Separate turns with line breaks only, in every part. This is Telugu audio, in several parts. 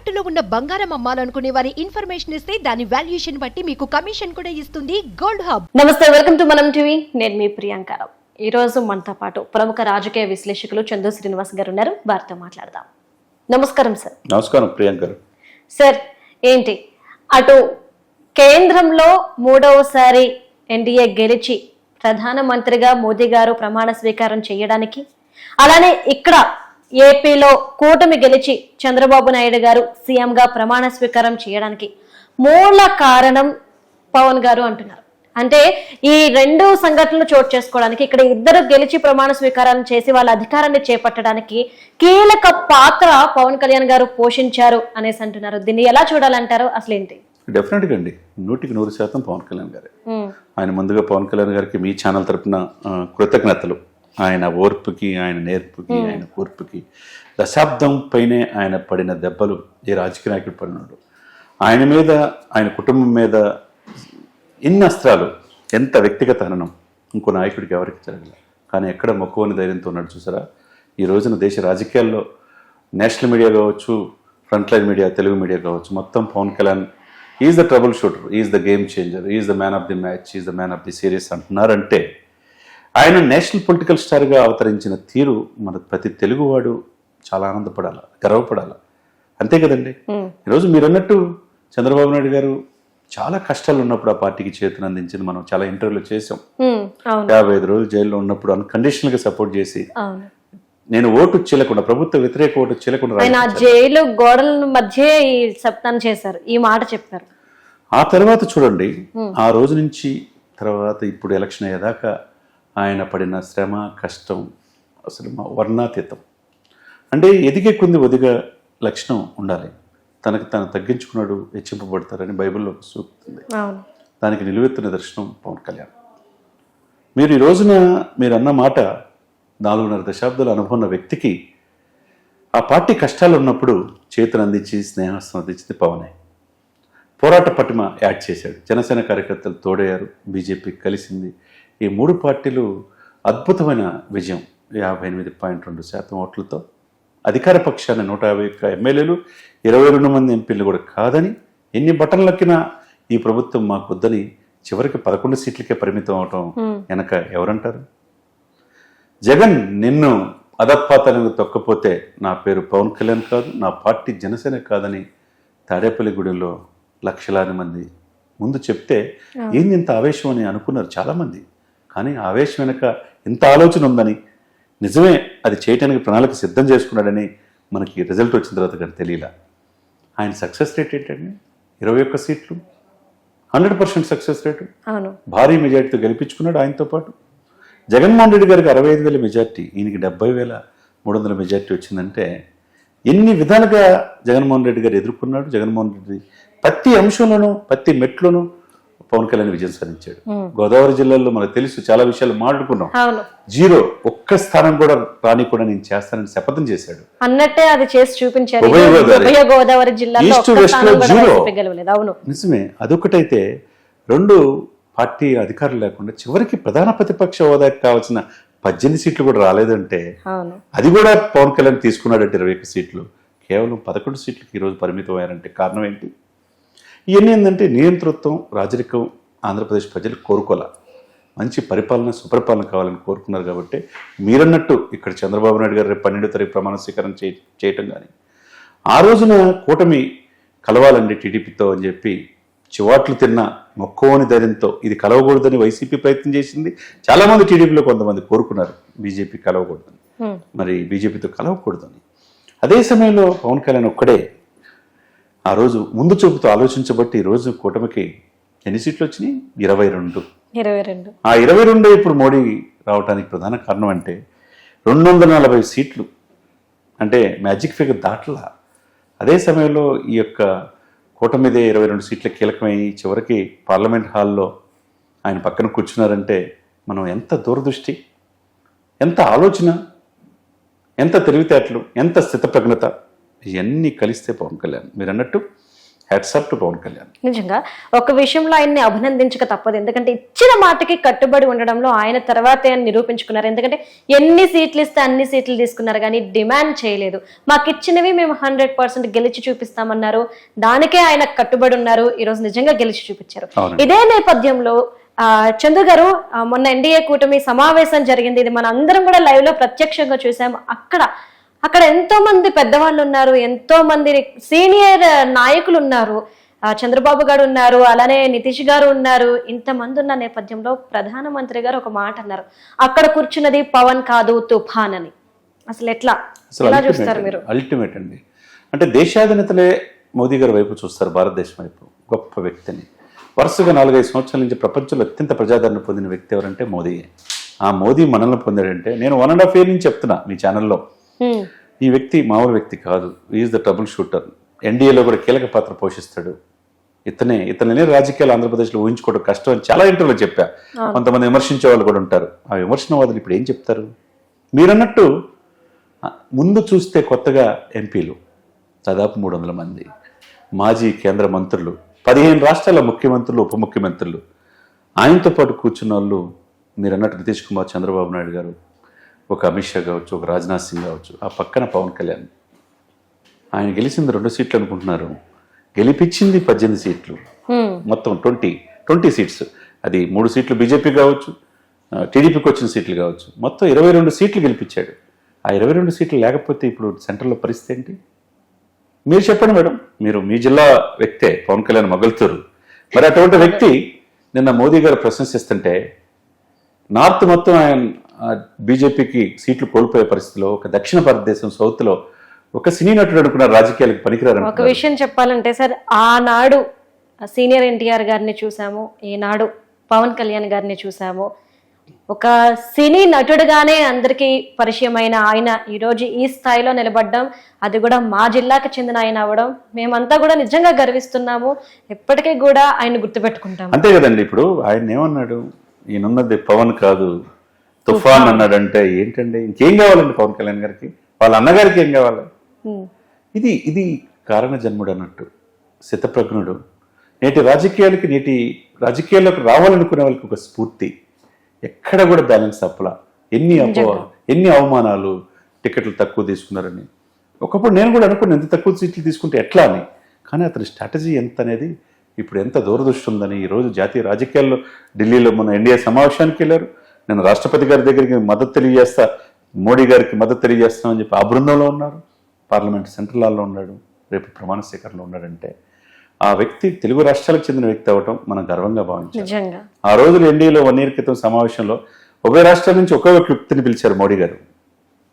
తాకట్టులో ఉన్న బంగారం అమ్మాలనుకునే వారి ఇన్ఫర్మేషన్ ఇస్తే దాని వాల్యుయేషన్ బట్టి మీకు కమిషన్ కూడా ఇస్తుంది గోల్డ్ హబ్.
నమస్తే వెల్కమ్ టు మనం టీవీ. నేను మీ ప్రియాంకారావు ఈ రోజు మనతో పాటు ప్రముఖ రాజకీయ విశ్లేషకులు చందు శ్రీనివాస్ గారు ఉన్నారు. వారితో మాట్లాడదాం. నమస్కారం సార్.
నమస్కారం ప్రియాంక
సార్ ఏంటి? అటు కేంద్రంలో మూడవసారి ఎన్డీఏ గెలిచి ప్రధానమంత్రిగా మోదీ గారు ప్రమాణ స్వీకారం చేయడానికి అలానే ఇక్కడ ఏపీలో కూటమి గెలిచి చంద్రబాబు నాయుడు గారు సీఎం గా ప్రమాణ స్వీకారం చేయడానికి మూల కారణం పవన్ గారు అంటున్నారు. అంటే ఈ రెండు సంఘటనలు చోటు చేసుకోవడానికి ఇక్కడ ఇద్దరు గెలిచి ప్రమాణ స్వీకారం చేసి వాళ్ళ అధికారాన్ని చేపట్టడానికి కీలక పాత్ర పవన్ కళ్యాణ్ గారు పోషించారు అనేసి అంటున్నారు. దీన్ని ఎలా చూడాలంటారు? అసలు ఏంటి?
డెఫినెట్గా అండి. నూటికి నూరు శాతం పవన్ కళ్యాణ్ గారే. ఆయన ముందుగా పవన్ కళ్యాణ్ గారికి మీ ఛానల్ తరపున ఆ, కృతజ్ఞతలు. ఆయన ఓర్పుకి ఆయన నేర్పుకి ఆయన కూర్పుకి. దశాబ్దం పైనే ఆయన పడిన దెబ్బలు ఏ రాజకీయ నాయకుడు పడినాడు. ఆయన మీద ఆయన కుటుంబం మీద ఎన్ని అస్త్రాలు ఎంత వ్యక్తిగత హననం ఇంకో నాయకుడికి ఎవరికి జరగలేదు కానీ ఎక్కడ మొక్కువని ధైర్యంతో ఉన్నాడు చూసారా? ఈ రోజున దేశ రాజకీయాల్లో నేషనల్ మీడియా కావచ్చు front line media Telugu media కావచ్చు మొత్తం Pawan Kalyan is the trouble shooter is the game changer is the man of the match is the man of the series అంటున్నారంటే ఆయన నేషనల్ పొలిటికల్ స్టార్గా అవతరించిన తీరు మన ప్రతి తెలుగువాడు చాలా ఆనందపడాలి గర్వపడాలి. అంతే కదండి? ఈరోజు మీరు అన్నట్టు చంద్రబాబు నాయుడు గారు చాలా కష్టాలు ఉన్నప్పుడు ఆ పార్టీకి చేతులు అందించింది మనం చాలా ఇంటర్వ్యూలు చేసాం యాభై ఐదు రోజులు జైల్లో ఉన్నప్పుడు అన్కండిషనల్గా సపోర్ట్ చేసి నేను ఓటు చీలకుండా ప్రభుత్వ వ్యతిరేక ఓటు చీలకుండా
ఆయన. జైలు గోడల మధ్య ఈ చేశారు ఈ మాట చెప్పారు.
ఆ తర్వాత చూడండి ఆ రోజు నుంచి తర్వాత ఇప్పుడు ఎలక్షన్ అయ్యేదాకా ఆయన పడిన శ్రమ కష్టం అసలు మా వర్ణాతీతం. అంటే ఎదిగే కొంది ఒదిగా లక్షణం ఉండాలి. తనకు తాను తగ్గించుకున్నాడు హెచ్చింపబడతారని బైబిల్లో ఒక సూక్తి ఉంది.
అవును.
దానికి నిలువెత్తిన దర్శనం పవన్ కళ్యాణ్. మీరు ఈ రోజున మీరు అన్న మాట నాలుగున్నర దశాబ్దాల అనుభవం ఉన్న వ్యక్తికి ఆ పార్టీ కష్టాలు ఉన్నప్పుడు చేతులు అందించి స్నేహస్తం అందించింది పవనే. పోరాట పటిమ యాడ్ చేశాడు. జనసేన కార్యకర్తలు తోడయ్యారు. బీజేపీ కలిసింది. ఈ మూడు పార్టీలు అద్భుతమైన విజయం. యాభై ఎనిమిది పాయింట్ రెండు శాతం ఓట్లతో అధికార పక్షాన్ని నూట యాభై ఒక్క ఎమ్మెల్యేలు ఇరవై రెండు మంది ఎంపీలు కూడా కాదని ఎన్ని బటన్లు నొక్కినా ఈ ప్రభుత్వం మాకు వద్దని చివరికి పదకొండు సీట్లకే పరిమితం అవటం వెనక ఎవరంటారు? జగన్ నిన్ను అధపాతాలకు తొక్కపోతే నా పేరు పవన్ కళ్యాణ్ కాదు నా పార్టీ జనసేన కాదని తాడేపల్లిగూడెంలో లక్షలాది మంది ముందు చెప్తే ఏంది ఇంత ఆవేశం అని అనుకున్నారు చాలామంది. కానీ ఆవేశం వెనక ఇంత ఆలోచన ఉందని నిజమే అది చేయటానికి ప్రణాళిక సిద్ధం చేసుకున్నాడని మనకి రిజల్ట్ వచ్చిన తర్వాత కానీ తెలియలా. ఆయన సక్సెస్ రేట్ ఏంటండి? ఇరవై ఒక్క సీట్లు. Hundred percent success rate. భారీ మెజార్టీతో గెలిపించుకున్నాడు ఆయనతో పాటు. జగన్మోహన్ రెడ్డి గారికి అరవై ఐదు వేల మెజార్టీ ఈయనకి డెబ్బై వేల మూడు వందల మెజార్టీ వచ్చిందంటే ఎన్ని విధాలుగా జగన్మోహన్ రెడ్డి గారు ఎదుర్కొన్నాడు? జగన్మోహన్ రెడ్డి ప్రతి అంశంలోనూ ప్రతి మెట్లోనూ పవన్ కళ్యాణ్ విజయం సాధించాడు. గోదావరి జిల్లాలో మనకు తెలుసు చాలా విషయాలు మాట్లాడుకున్నాం. జీరో ఒక్క స్థానం కూడా రాని కూడా నేను చేస్తానని శపథం చేశాడు.
అన్నట్టే అది చేసి చూపించారు.
ఉభయ గోదావరి.
జిల్లాలో
ఈస్ట్
వెస్ట్లో
జీరో. నిజమే. అదొకటైతే రెండు పార్టీ అధికారులు లేకుండా చివరికి ప్రధాన ప్రతిపక్ష హోదాకి కావాల్సిన పద్దెనిమిది సీట్లు కూడా రాలేదంటే అది కూడా పవన్ కళ్యాణ్ తీసుకున్నాడంటే ఇరవై ఒక్క సీట్లు. కేవలం పదకొండు సీట్లకి ఈరోజు పరిమితం అయ్యారంటే కారణం ఏంటి? ఇవన్నీ ఏంటంటే నియంతృత్వం రాజరికం ఆంధ్రప్రదేశ్ ప్రజలు కోరుకోలే మంచి పరిపాలన సుపరిపాలన కావాలని కోరుకున్నారు కాబట్టి మీరన్నట్టు ఇక్కడ చంద్రబాబు నాయుడు గారు రేపు పన్నెండో తారీఖు ప్రమాణ స్వీకారం చేయ చేయటం కానీ ఆ రోజున కూటమి కలవాలండి టీడీపీతో అని చెప్పి చివాట్లు తిన్న మొక్కవని ధైర్యంతో ఇది కలవకూడదని వైసీపీ ప్రయత్నం చేసింది. చాలామంది టీడీపీలో కొంతమంది కోరుకున్నారు బీజేపీ కలవకూడదని. మరి బీజేపీతో కలవకూడదని. అదే సమయంలో పవన్ కళ్యాణ్ ఒక్కడే ఆ రోజు ముందు చూపుతో ఆలోచించబట్టి ఈ రోజు కూటమికి ఎన్ని సీట్లు వచ్చినాయి? ఇరవై రెండు.
ఇరవై రెండు.
ఆ ఇరవై రెండే ఇప్పుడు మోడీ రావడానికి ప్రధాన కారణం అంటే రెండు వందల నలభై సీట్లు. అంటే మ్యాజిక్ ఫిగర్ దాటలా. అదే సమయంలో ఈ యొక్క కూటమిదే ఇరవై రెండు సీట్ల కీలకమై చివరికి పార్లమెంట్ హాల్లో ఆయన పక్కన కూర్చున్నారంటే మనం ఎంత దూరదృష్టి ఎంత ఆలోచన ఎంత తెలివితేటలు ఎంత స్థితప్రజ్ఞత ఇవన్నీ కలిస్తే పవన్ కళ్యాణ్. మీరు అన్నట్టు హ్యాట్సప్ టు పవన్ కళ్యాణ్.
నిజంగా ఒక విషయంలో ఆయన్ని అభినందించక తప్పదు. ఎందుకంటే ఇచ్చిన మాటకి కట్టుబడి ఉండడంలో ఆయన తర్వాతే ఆయన నిరూపించుకున్నారు. ఎందుకంటే ఎన్ని సీట్లు ఇస్తే అన్ని సీట్లు తీసుకున్నారు కానీ డిమాండ్ చేయలేదు. మాకు ఇచ్చినవి మేము హండ్రెడ్ పర్సెంట్ గెలిచి చూపిస్తామన్నారు. దానికే ఆయన కట్టుబడి ఉన్నారు. ఈ రోజు నిజంగా గెలిచి చూపించారు. ఇదే నేపథ్యంలో ఆ, చందు గారు మొన్న ఎన్డీఏ కూటమి సమావేశం జరిగింది. ఇది మన అందరం కూడా లైవ్లో ప్రత్యక్షంగా చూసాము అక్కడ అక్కడ ఎంతో మంది పెద్దవాళ్ళు ఉన్నారు ఎంతో మంది సీనియర్ నాయకులు ఉన్నారు. చంద్రబాబు గారు ఉన్నారు అలానే నితీష్ గారు ఉన్నారు. ఇంతమంది ఉన్న నేపథ్యంలో ప్రధానమంత్రి గారు ఒక మాట అన్నారు. అక్కడ కూర్చున్నది పవన్ కాదు తుఫాన్ అని. అసలు ఎట్లా? ఎలా చూస్తారు మీరు?
అల్టిమేట్ అండి. అంటే దేశాధినేతలే మోదీ గారి వైపు చూస్తారు భారతదేశం వైపు. గొప్ప వ్యక్తిని. వరుసగా నాలుగైదు సంవత్సరాల నుంచి ప్రపంచంలో అత్యంత ప్రజాదరణ పొందిన వ్యక్తి ఎవరంటే మోదీ ఆ మోదీ మనల్ని పొందాడంటే నేను వన్ అండ్ హాఫ్ ఇయర్ నుంచి చెప్తున్నా మీ ఛానల్లో. ఈ వ్యక్తి మామూలు వ్యక్తి కాదు. ఈజ్ ద ట్రబుల్ షూటర్ ఎన్డీఏలో కూడా కీలక పాత్ర పోషిస్తాడు. ఇతనే ఇతనే రాజకీయాలు ఆంధ్రప్రదేశ్లో ఊహించుకోవడం కష్టం అని చాలా ఇంటర్వ్యూలో చెప్పా. కొంతమంది విమర్శించే వాళ్ళు కూడా ఉంటారు. ఆ విమర్శనవాదులు ఇప్పుడు ఏం చెప్తారు? మీరన్నట్టు ముందు చూస్తే కొత్తగా ఎంపీలు దాదాపు మూడు వందల మంది. మాజీ కేంద్ర మంత్రులు పదిహేను రాష్ట్రాల ముఖ్యమంత్రులు ఉప ముఖ్యమంత్రులు. ఆయనతో పాటు కూర్చున్న వాళ్ళు మీరు అన్నట్టు నితీష్ కుమార్ చంద్రబాబు నాయుడు గారు ఒక అమిత్ షా కావచ్చు ఒక రాజ్నాథ్ సింగ్ కావచ్చు ఆ పక్కన పవన్ కళ్యాణ్. ఆయన గెలిచింది రెండు సీట్లు అనుకుంటున్నారు. గెలిపించింది పద్దెనిమిది సీట్లు. మొత్తం ట్వంటీ ట్వంటీ సీట్స్. అది మూడు సీట్లు బీజేపీ కావచ్చు టీడీపీకి వచ్చిన సీట్లు కావచ్చు. మొత్తం ఇరవై రెండు సీట్లు గెలిపించాడు. ఆ ఇరవై రెండు సీట్లు లేకపోతే ఇప్పుడు సెంట్రల్లో పరిస్థితి ఏంటి? మీరు చెప్పండి మేడం. మీరు మీ జిల్లా వ్యక్తే పవన్ కళ్యాణ్ మొగలుతూరు. మరి అటువంటి వ్యక్తి నిన్న మోదీ గారు ప్రశంసిస్తుంటే నార్త్ మొత్తం ఆయన బీజేపీకి సీట్లు కోల్పోయే పరిస్థితిలో ఒక దక్షిణ భారతదేశం సౌత్లో ఒక సినీ నటుడు అనుకున్నారు రాజకీయాలకు పనికిరారు
ఒక విషయం చెప్పాలంటే సార్ ఆనాడు సీనియర్ ఎన్టీఆర్ గారిని చూసాము ఈనాడు పవన్ కళ్యాణ్ గారిని చూసాము. ఒక సినీ నటుడుగానే అందరికీ పరిచయమైన ఆయన ఈరోజు ఈ స్థాయిలో నిలబడ్డం అది కూడా మా జిల్లాకు చెందిన ఆయన అవడం మేమంతా కూడా నిజంగా గర్విస్తున్నాము. ఎప్పటికీ కూడా ఆయన గుర్తుపెట్టుకుంటాము.
అంతే కదండి ఇప్పుడు ఆయన ఏమన్నాడు ఈయనున్నది పవన్ కాదు తుఫాన్ అన్నాడంటే ఏంటండి? ఇంకేం కావాలండి పవన్ కళ్యాణ్ గారికి? వాళ్ళ అన్నగారికి ఏం కావాలి. ఇది ఇది కారణ జన్ముడు అన్నట్టు శతప్రజ్ఞుడు. నేటి రాజకీయాలకి నేటి రాజకీయాల్లోకి రావాలనుకునే వాళ్ళకి ఒక స్ఫూర్తి. ఎక్కడ కూడా బ్యాలెన్స్ అప్పలా ఎన్ని అపో ఎన్ని అవమానాలు టికెట్లు తక్కువ తీసుకున్నారని. ఒకప్పుడు నేను కూడా అనుకున్నాను ఎంత తక్కువ సీట్లు తీసుకుంటే ఎట్లా అని. కానీ అతని స్ట్రాటజీ ఎంత అనేది ఇప్పుడు ఎంత దూరదృష్టి ఉందని. ఈరోజు జాతీయ రాజకీయాల్లో ఢిల్లీలో మన ఎన్డీఏ సమావేశానికి వెళ్ళారు. నేను రాష్ట్రపతి గారి దగ్గరికి మద్దతు తెలియజేస్తా మోడీ గారికి మద్దతు తెలియజేస్తామని చెప్పి ఆ బృందంలో ఉన్నారు. పార్లమెంట్ సెంట్రల్ హాల్లో ఉన్నాడు రేపు ప్రమాణ స్వీకారంలో ఉన్నాడంటే ఆ వ్యక్తి తెలుగు రాష్ట్రాలకు చెందిన వ్యక్తి అవటం మనం గర్వంగా
నిజంగా.
ఆ రోజులు ఎన్డీఏలో వన్ ఇయర్ క్రితం సమావేశంలో ఉభయ రాష్ట్రాల నుంచి ఒకే ఒక వ్యక్తిని పిలిచారు మోడీ గారు.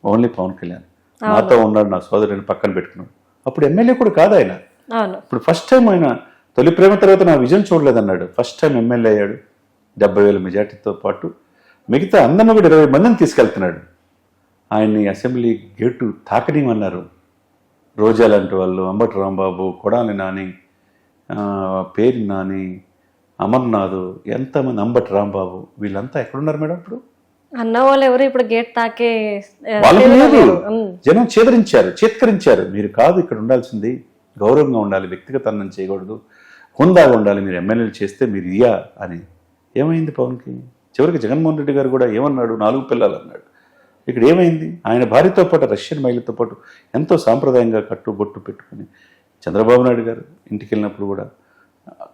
ఓన్లీ పవన్ కళ్యాణ్. నాతో ఉన్నాడు నా సోదరుని పక్కన పెట్టుకున్నాడు. అప్పుడు ఎమ్మెల్యే కూడా కాదు ఆయన. ఇప్పుడు ఫస్ట్ టైం ఆయన తొలి ప్రేమ తర్వాత నా విజయం చూడలేదన్నాడు. ఫస్ట్ టైం ఎమ్మెల్యే అయ్యాడు. డెబ్బై వేల మెజార్టీతో పాటు మిగతా అందరిని కూడా ఇరవై మందిని తీసుకెళ్తున్నాడు. ఆయన్ని అసెంబ్లీ గేటు తాకనీయమన్నారు రోజా లాంటి వాళ్ళు అంబటి రాంబాబు కొడాలి నాని పేరు నాని అమర్నాథ్ ఎంతమంది అంబటి రాంబాబు వీళ్ళంతా ఎక్కడున్నారు మేడం ఇప్పుడు?
అన్న వాళ్ళు ఎవరు ఇప్పుడు గేట్ తాకే
లేదు. జనం చేదరించారు చేత్కరించారు. మీరు కాదు ఇక్కడ ఉండాల్సింది గౌరవంగా ఉండాలి వ్యక్తిగతాన్ని చేయకూడదు. హుందాగా ఉండాలి మీరు ఎమ్మెల్యేలు చేస్తే మీరు ఇయ్యా అని. ఏమైంది పవన్కి? చివరికి జగన్మోహన్ రెడ్డి గారు కూడా ఏమన్నాడు? నాలుగు పిల్లలు అన్నాడు. ఇక్కడ ఏమైంది? ఆయన భార్యతో పాటు రష్యన్ మహిళతో పాటు ఎంతో సాంప్రదాయంగా కట్టు బొట్టు పెట్టుకుని చంద్రబాబు నాయుడు గారు ఇంటికి వెళ్ళినప్పుడు కూడా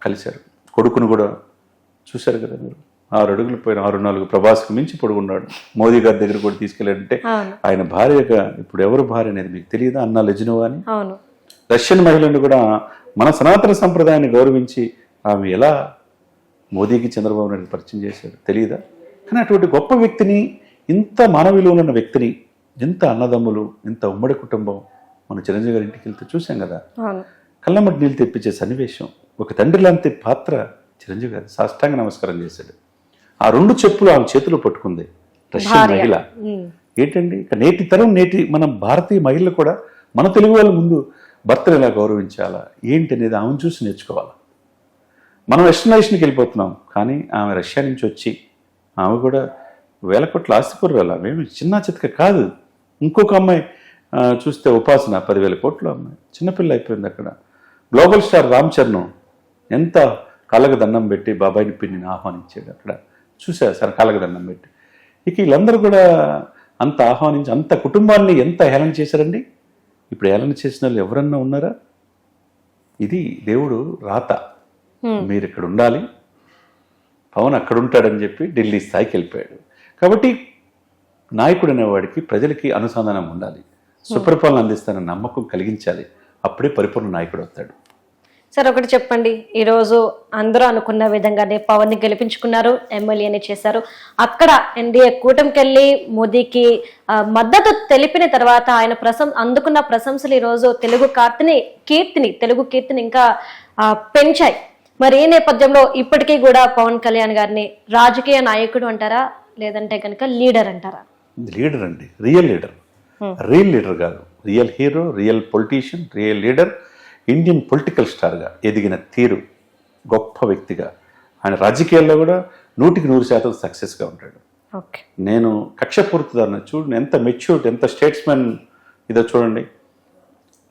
కలిశారు. కొడుకును కూడా చూశారు కదా మీరు? ఆరు అడుగులు పోయిన ఆరు నాలుగు ప్రభాస్కు మించి పొడుగున్నాడు. మోదీ గారి దగ్గర కూడా తీసుకెళ్ళాడంటే ఆయన భార్యగా ఇప్పుడు ఎవరు భార్య అనేది మీకు తెలియదా? అన్నా లెజినోవా అని? రష్యన్ మహిళను కూడా మన సనాతన సంప్రదాయాన్ని గౌరవించి ఆమె ఎలా మోదీకి చంద్రబాబు నాయుడు పరిచయం చేశారు. తెలియదా కానీ అటువంటి గొప్ప వ్యక్తిని ఇంత మానవీయులు ఉన్న వ్యక్తిని ఇంత అన్నదమ్ములు ఇంత ఉమ్మడి కుటుంబం మన చిరంజీవి గారి ఇంటికి వెళ్తే చూసాం కదా?
అవును.
కళ్ళమ్మటి నీళ్ళు తెప్పించే సన్నివేశం ఒక తండ్రి లాంటి పాత్ర చిరంజీవి గారు సాష్టాంగ నమస్కారం చేశాడు. ఆ రెండు చెప్పులు ఆమె చేతిలో పట్టుకుంది. రష్యన్. మహిళ. ఏంటండి? ఇక నేటి తరం నేటి మన భారతీయ మహిళలు కూడా మన తెలుగు వాళ్ళ ముందు భర్తను ఎలా గౌరవించాలా? ఏంటి అనేది ఆమెను చూసి నేర్చుకోవాలి? మనం వెస్టర్నైజేషన్కి వెళ్ళిపోతున్నాం. కానీ ఆమె రష్యా నుంచి వచ్చి ఆమె కూడా వేల కోట్ల ఆస్తిపరురాలు ఆమె చిన్న చితక కాదు. ఇంకొక అమ్మాయి చూస్తే ఉపాసన పదివేల కోట్లు అమ్మాయి. చిన్నపిల్ల అయిపోయింది అక్కడ. గ్లోబల్ స్టార్ రామ్ చరణ్ ఎంత కాళ్ళకు దండం పెట్టి బాబాయిని పిన్నిని ఆహ్వానించాడు అక్కడ. చూసా సార్ కాళ్ళకు దండం పెట్టి? ఇక వీళ్ళందరూ కూడా అంత ఆహ్వానించి అంత కుటుంబాన్ని ఎంత హేళన చేశారండి? ఇప్పుడు హేళన చేసిన వాళ్ళు ఎవరన్నా ఉన్నారా? ఇది దేవుడు రాత. మీరు ఇక్కడ ఉండాలి పవన్ అక్కడ ఉంటాడని చెప్పి ఢిల్లీ స్థాయికి వెళ్ళిపోయాడు కాబట్టి నాయకుడు అనేవాడికి ప్రజలకి అనుసంధానం ఉండాలి. సుపరిపాలన అందిస్తానన్న నమ్మకం కలిగించాలి. అప్పుడే పరిపూర్ణ నాయకుడు అవుతాడు
సార్ ఒకటి చెప్పండి. ఈరోజు అందరూ అనుకున్న విధంగానే పవన్ని గెలిపించుకున్నారు ఎమ్మెల్యేని చేశారు. అక్కడ ఎన్డీఏ కూటమికి వెళ్ళి మోదీకి మద్దతు తెలిపిన తర్వాత ఆయన ప్రశం అందుకున్న ప్రశంసలు ఈరోజు తెలుగు కార్తిని కీర్తిని తెలుగు కీర్తిని ఇంకా పెంచాయి. మరి ఈ నేపథ్యంలో ఇప్పటికీ కూడా పవన్ కళ్యాణ్ గారిని రాజకీయ నాయకుడు అంటారా? లేదంటే కనుక లీడర్ అంటారా?
లీడర్ అండి. Real leader. రియల్ లీడర్ కాదు. Real hero real politician real leader Indian political స్టార్గా ఎదిగిన తీరు గొప్ప వ్యక్తిగా. ఆయన రాజకీయాల్లో కూడా నూటికి నూరు శాతం సక్సెస్గా ఉంటాడు.
ఓకే.
నేను కక్షపూరితదాన్ని చూడండి ఎంత మెచ్యూర్డ్ ఎంత స్టేట్స్మెన్ ఇదో చూడండి.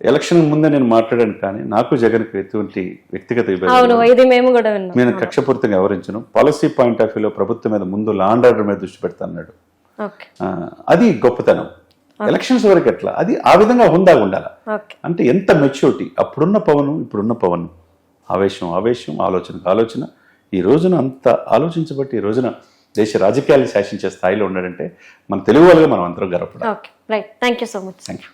ఎలక్షన్ ముందే నేను మాట్లాడాను కానీ నాకు జగన్కి ఎటువంటి వ్యక్తిగత
విన్నాం.
నేను కక్షపూరితంగా వివరించను. పాలసీ పాయింట్ ఆఫ్ వ్యూలో ప్రభుత్వం మీద ముందు లా అండ్ ఆర్డర్ మీద దృష్టి పెడతాన్నాడు
ఓకే.
ఆ, అది గొప్పతనం. ఎలక్షన్స్ వరకు ఎట్లా? అది ఆ విధంగా హుందాగా ఉండాలి? అంటే ఎంత మెచ్యూరిటీ అప్పుడున్న పవన్ ఇప్పుడున్న పవన్. ఆవేశం ఆవేశం ఆలోచనకు ఆలోచన. ఈ రోజున అంత ఆలోచించబట్టి ఈ రోజున దేశ రాజకీయాలు శాసించే స్థాయిలో ఉన్నాడంటే మన తెలుగు వాళ్ళగా మనం అందరం గర్వపడాలి.
Right. Thank you so much.
Thank you